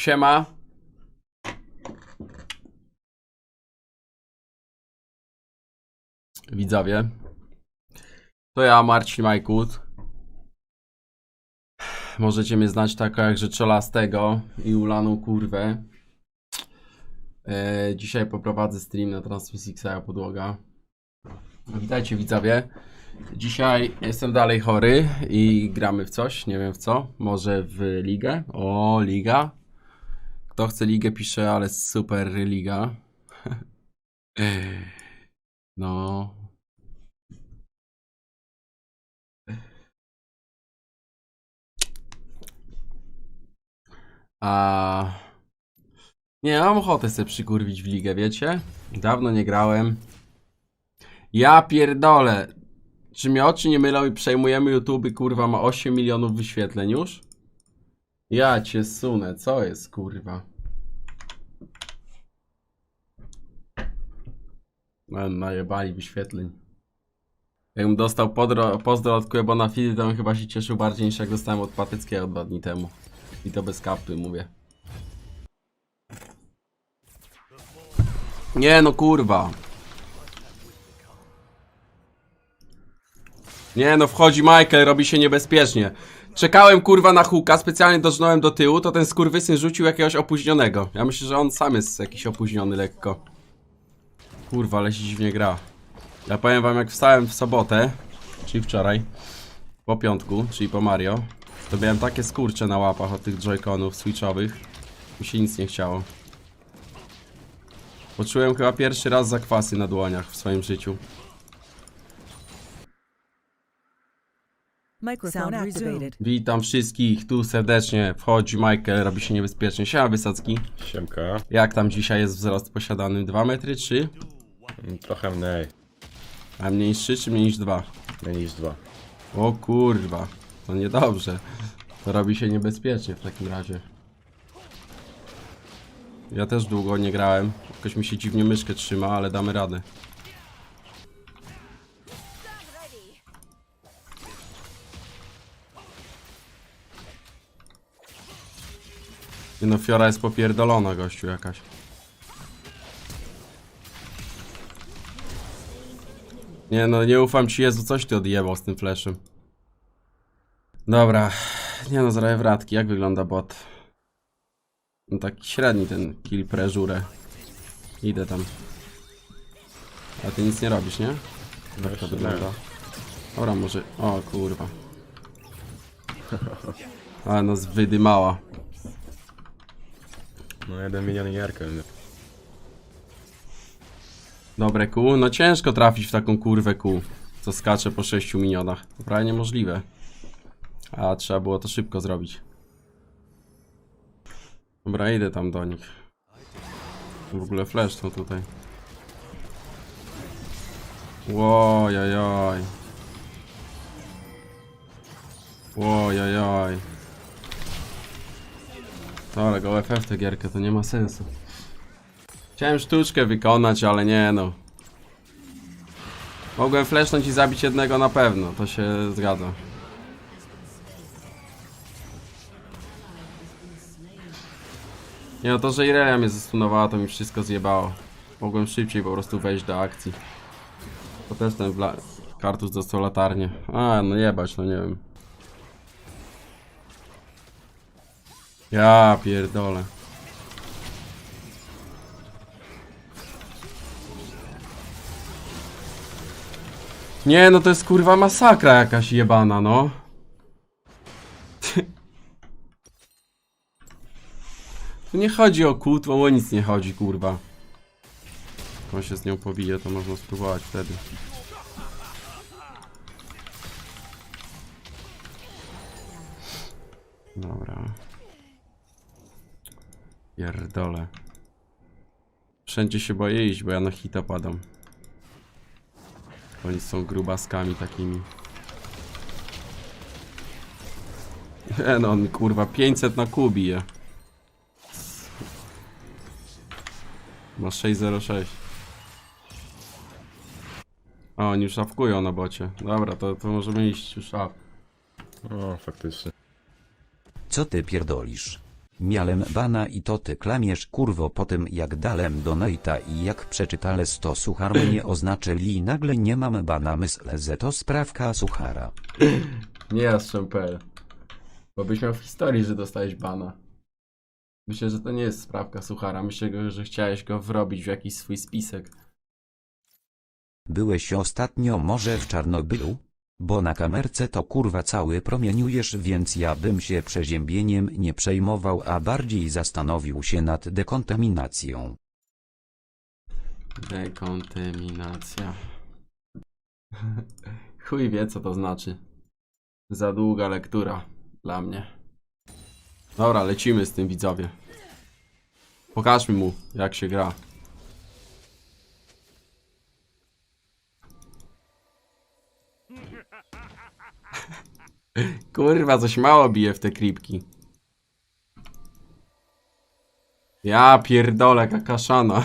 Siema. Widzowie. To ja, Marcin Majkut. Możecie mnie znać tako jak Rzeczolastego i ulaną kurwę. E, dzisiaj poprowadzę stream na transmisji Xaja Podłoga. Witajcie widzowie. Dzisiaj jestem dalej chory i gramy w coś, nie wiem w co. Może w ligę? O, liga. Kto chce ligę pisze, ale super liga. No. A nie, mam ochotę sobie przykurwić w ligę, wiecie? Dawno nie grałem. Ja pierdolę. Czy mnie oczy nie mylą i przejmujemy YouTube, kurwa, ma 8 milionów wyświetleń już? Ja cię sunę, co jest, kurwa? Man, najebali wyświetleń. Jakbym dostał pozdro od Quebona Fidi, to bym chyba się cieszył bardziej niż jak dostałem od Patyckiego dwa dni temu. I to bez kapy, mówię. Nie no, kurwa. Nie no, wchodzi Michael, robi się niebezpiecznie. Czekałem kurwa na huka, specjalnie dożnąłem do tyłu, to ten skurwysyn rzucił jakiegoś opóźnionego. Ja myślę, że on sam jest jakiś opóźniony lekko. Kurwa, ale się dziwnie gra. Ja powiem wam, jak wstałem w sobotę, czyli wczoraj, po piątku, czyli po Mario, to miałem takie skurcze na łapach od tych joyconów switchowych. Mi się nic nie chciało. Poczułem chyba pierwszy raz zakwasy na dłoniach w swoim życiu. Microphone activated. Witam wszystkich tu serdecznie. Wchodzi Michael, robi się niebezpiecznie. Siema Wysocki. Siemka. Jak tam dzisiaj jest wzrost posiadany? 2 metry, 3? Mm, Trochę mniej. A mniej niż 3 czy mniej niż 2? Mniej niż dwa. O kurwa, to niedobrze. To robi się niebezpiecznie w takim razie. Ja też długo nie grałem. Jakoś mi się dziwnie myszkę trzyma, ale damy radę. Nie no, Fiora jest popierdolona, gościu jakaś. Nie no, nie ufam ci, Jezu, coś ty odjebał z tym flashem. Dobra, nie no, zrobię wratki. Jak wygląda bot? No taki średni ten kill pressure. Idę tam. A ty nic nie robisz, nie? Jak to wygląda? Dobra, może... O kurwa. Ale nas wydymała. No jeden milion gierkę. Dobre kół. No ciężko trafić w taką kurwę kół, co skacze po 6 minionach. To prawie niemożliwe. A trzeba było to szybko zrobić. Dobra, idę tam do nich. W ogóle flash są tutaj. Łojojoj. Łojojoj. Ale go FF tę gierkę, to nie ma sensu. Chciałem sztuczkę wykonać, ale nie no. Mogłem flashnąć i zabić jednego na pewno, to się zgadza. Nie no, to, że Irelia mnie zastunowała, to mi wszystko zjebało. Mogłem szybciej po prostu wejść do akcji. To też ten wla... kartus dostał latarnię. A, no jebać, no nie wiem. Ja pierdolę. Nie, no to jest kurwa masakra jakaś jebana, no. Tu nie chodzi o kłód, bo o nic nie chodzi, kurwa. On się z nią pobije, to można spróbować wtedy. Dobra. Pierdolę. Wszędzie się boję iść, bo ja na hita padam. Oni są grubaskami takimi. Nie no, on kurwa 500 na kubie. Ma 606. A, oni już szafkują na bocie. Dobra, to, to możemy iść już szaf. O, faktycznie. Co ty pierdolisz? Miałem bana i to ty klamiesz kurwo po tym jak dałem donata i jak przeczytale sto suchar mnie oznaczyli nagle nie mam bana myślę że to sprawka suchara. Nie Jastrzębel. Bo byś miał w historii, że dostałeś bana. Myślę, że to nie jest sprawka Suchara. Myślę, że chciałeś go wrobić w jakiś swój spisek. Byłeś ostatnio może w Czarnobylu? Bo na kamerce to kurwa cały promieniujesz więc ja bym się przeziębieniem nie przejmował a bardziej zastanowił się nad dekontaminacją. Dekontaminacja. Chuj wie, co to znaczy. Za długa lektura dla mnie. Dobra, lecimy z tym widzowie. Pokażmy mu, jak się gra. Kurwa, coś mało bije w te kripki. Ja pierdolę, kakaszana.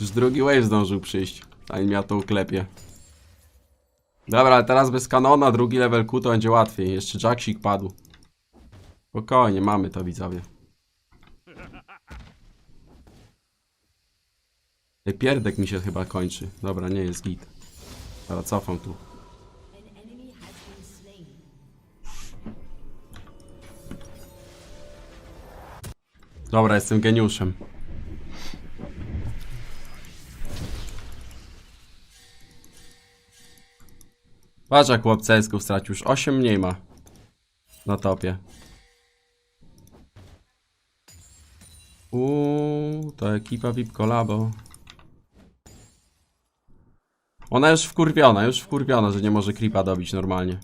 Już drugi wave zdążył przyjść, zanim ja to uklepię. Dobra, teraz bez kanona, drugi level Q to będzie łatwiej. Jeszcze Jacksik padł. Spokojnie, mamy to widzowie. Ej, pierdek mi się chyba kończy. Dobra, nie jest git. Dobra, cofam tu. Dobra, jestem geniuszem. Patrz jak chłop CS-ków stracił, już 8 mniej ma. Na topie. Uuu, to ekipa VIP Collabo. Ona już wkurwiona, już wkurwiona, że nie może creepa dobić normalnie.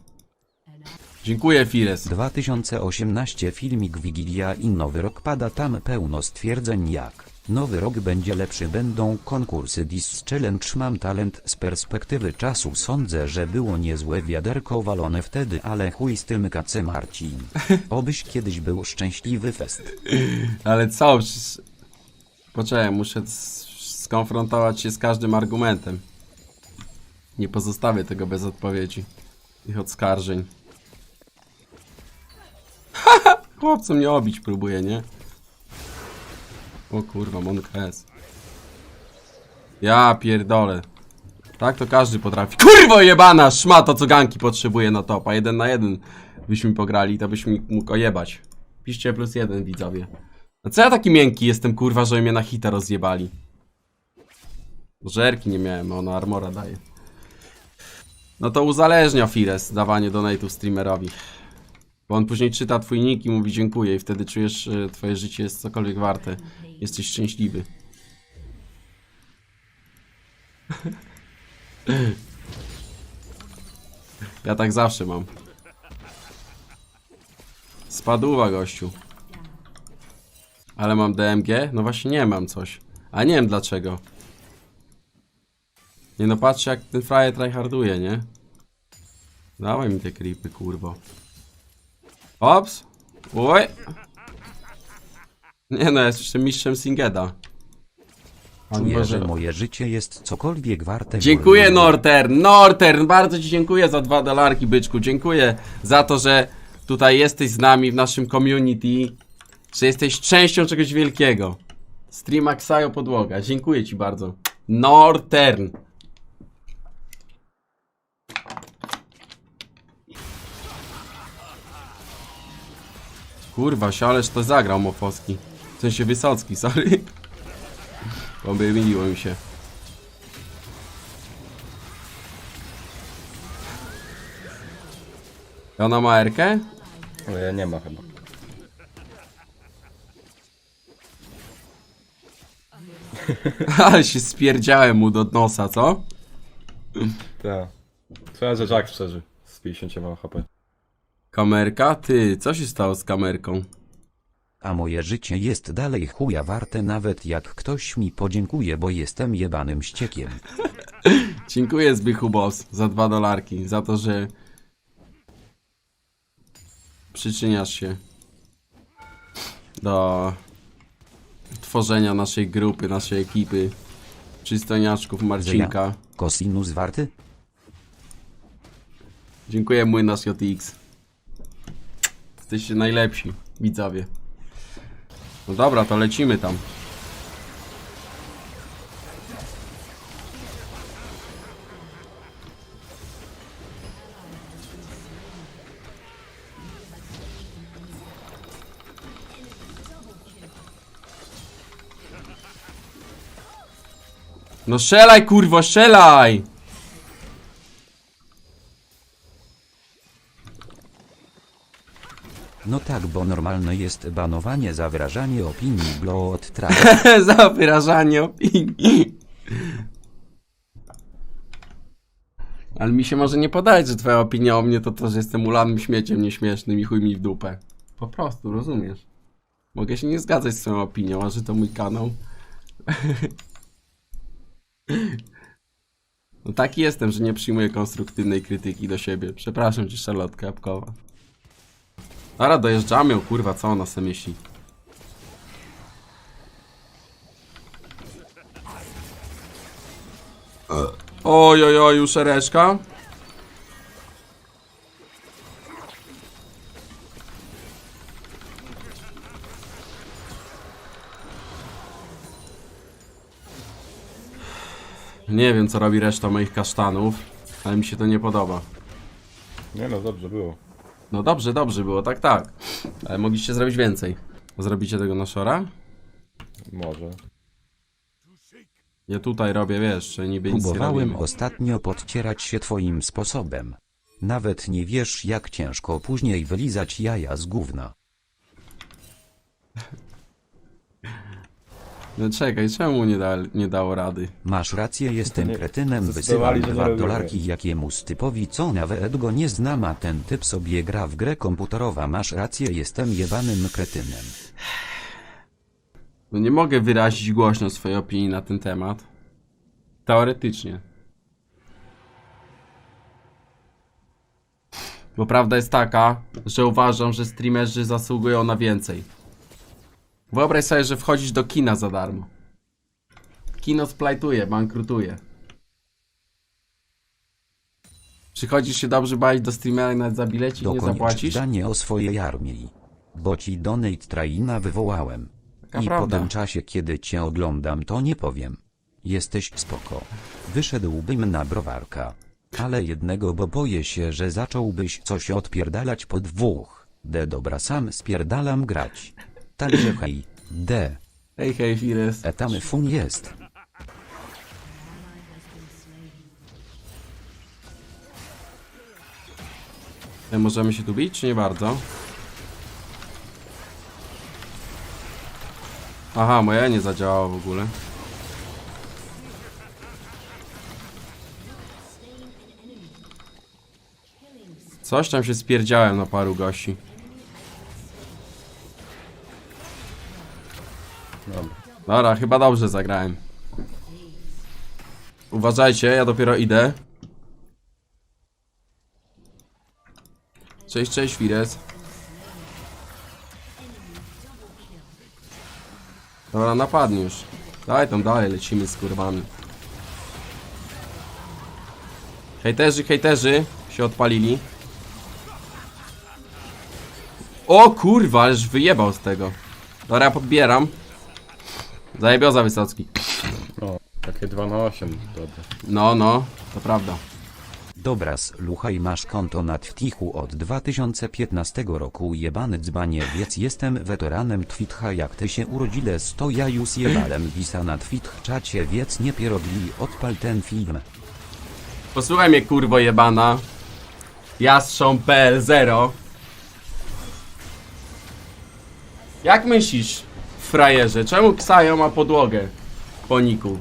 Dziękuję Fires. 2018 filmik Wigilia i Nowy Rok pada tam pełno stwierdzeń jak Nowy rok będzie lepszy będą konkursy Dis Challenge mam talent z perspektywy czasu sądzę że było niezłe wiaderko walone wtedy ale chuj z tym kace Marcin. Obyś kiedyś był szczęśliwy fest. Ale co? Przecież... Poczekaj, muszę skonfrontować się z każdym argumentem. Nie pozostawię tego bez odpowiedzi. Ich oskarżeń. Haha! Chłopcu mnie obić próbuje, nie? O kurwa, Monka S. Ja pierdolę. Tak to każdy potrafi. Kurwo jebana! Szmato, co ganki potrzebuje na topa. Jeden na jeden byśmy pograli, to byśmy mógł ojebać. Piszcie plus jeden, widzowie. A co ja taki miękki jestem, kurwa, że mnie na hita rozjebali? Żerki nie miałem, a ona armora daje. No to uzależnia Fires dawanie donate'ów streamerowi. Bo on później czyta twój nick i mówi dziękuję i wtedy czujesz, że twoje życie jest cokolwiek warte. Jesteś szczęśliwy. Ja tak zawsze mam. Spadła gościu. Ale mam DMG? No właśnie nie mam coś. A nie wiem dlaczego. Nie no patrzcie jak ten frajer tryharduje, nie? Dawaj mi te creepy, kurwo. Ops! Oj! Nie no, jest jeszcze mistrzem Singeda. Czuję, że moje życie jest cokolwiek warte. Dziękuję. Nortern, Nortern, bardzo Ci dziękuję za dwa dolarki, byczku. Dziękuję za to, że tutaj jesteś z nami w naszym community, że jesteś częścią czegoś wielkiego. Stream Aksajo Podłoga, dziękuję Ci bardzo. Nortern. Kurwa, się ależ to zagrał Mofowski. W sensie Wysocki, sorry. Pomyliło mi się. Ona ma erkę? Ale nie ma chyba. Ale się spierdziałem mu do nosa, co? Tak. Trzeba, że Jack przeżył z 50 HP. Kamerka? Ty, co się stało z kamerką? A moje życie jest dalej chuja warte nawet jak ktoś mi podziękuje, bo jestem jebanym ściekiem. Dziękuję Zbychu Boss za dwa dolarki, za to, że przyczyniasz się do tworzenia naszej grupy, naszej ekipy przystojniaczków Marcinka. Kosinus warty? Dziękuję młynarz JX. Jesteście najlepsi, widzowie. No dobra, to lecimy tam. No strzelaj kurwo, strzelaj! No tak, normalne jest banowanie za wyrażanie opinii blow od. Za wyrażanie opinii. Ale mi się może nie podać, że twoja opinia o mnie to to, że jestem ulanym śmieciem nieśmiesznym i chuj mi w dupę. Po prostu, rozumiesz? Mogę się nie zgadzać z twoją opinią, a że to mój kanał. No taki jestem, że nie przyjmuję konstruktywnej krytyki do siebie. Przepraszam cię, Charlotte Jabłkowa. Dobra, dojeżdżamy, o kurwa, co ona sobie myśli? Oj, oj, oj, już. Nie wiem, co robi reszta moich kasztanów, ale mi się to nie podoba. Nie no, dobrze było. No dobrze, dobrze było, tak, tak. Ale mogliście zrobić więcej. Zrobicie tego na szora? Może. Ja tutaj robię, wiesz, że niby nic nie Próbowałem robimy. ostatnio podcierać się twoim sposobem. Nawet nie wiesz jak ciężko później wylizać jaja z gówna. No czekaj, czemu nie, da, nie dało rady? Masz rację, jestem Nie, kretynem, zdecydowali, wysyłam że dwa dolarki jakiemuś typowi, co nawet go nie znam, a ten typ sobie gra w grę komputerową. Masz rację, jestem jebanym kretynem. No nie mogę wyrazić głośno swojej opinii na ten temat. Teoretycznie. Bo prawda jest taka, że uważam, że streamerzy zasługują na więcej. Wyobraź sobie, że wchodzisz do kina za darmo. Kino splajtuje, bankrutuje. Przychodzisz się dobrze bawić do streamera i nawet za bilecik nie Dokoniecz zapłacisz? zdanie o swojej armii. Bo ci donate traina wywołałem. Taka I po prawda. tym czasie, kiedy cię oglądam, to nie powiem. Jesteś spoko. Wyszedłbym na browarka. Ale jednego, bo boję się, że zacząłbyś coś odpierdalać po dwóch. D dobra, sam spierdalam grać. Także hej, D, Hej, hej, Fires. etamy fun jest. E, Możemy się tu bić, czy nie bardzo? Aha, moja nie zadziałała w ogóle. Coś tam się spierdziałem na paru gości. Dobra. Chyba dobrze zagrałem. Uważajcie, ja dopiero idę. Cześć, cześć, Fires. Dobra, napadnij już. Daj tam dalej, lecimy z kurwami. Hejterzy, hejterzy się odpalili. O kurwa, ależ wyjebał z tego. Dobra, podbieram. Zajebioza Wysocki. O, takie 2 na 8, dobre. No, no, to prawda. Dobra, słuchaj, masz konto na Twitchu od 2015 roku, jebany dzbanie, więc jestem weteranem Twitcha, jak ty się urodziles, to ja już jebałem wisa na Twitch czacie, więc nie pierogli, odpal ten film. Posłuchaj mnie, kurwo jebana. Jastrząb.pl 0 Jak myślisz, frajerze, czemu Ksajo ma podłogę po niku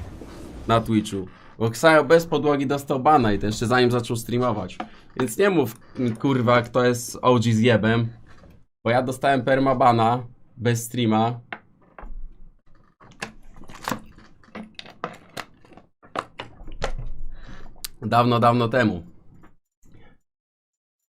na Twitchu? Bo Ksajo bez podłogi dostał bana i to jeszcze zanim zaczął streamować. Więc nie mów, kurwa, kto jest OG z jebem. Bo ja dostałem permabana bez streama. Dawno, dawno temu.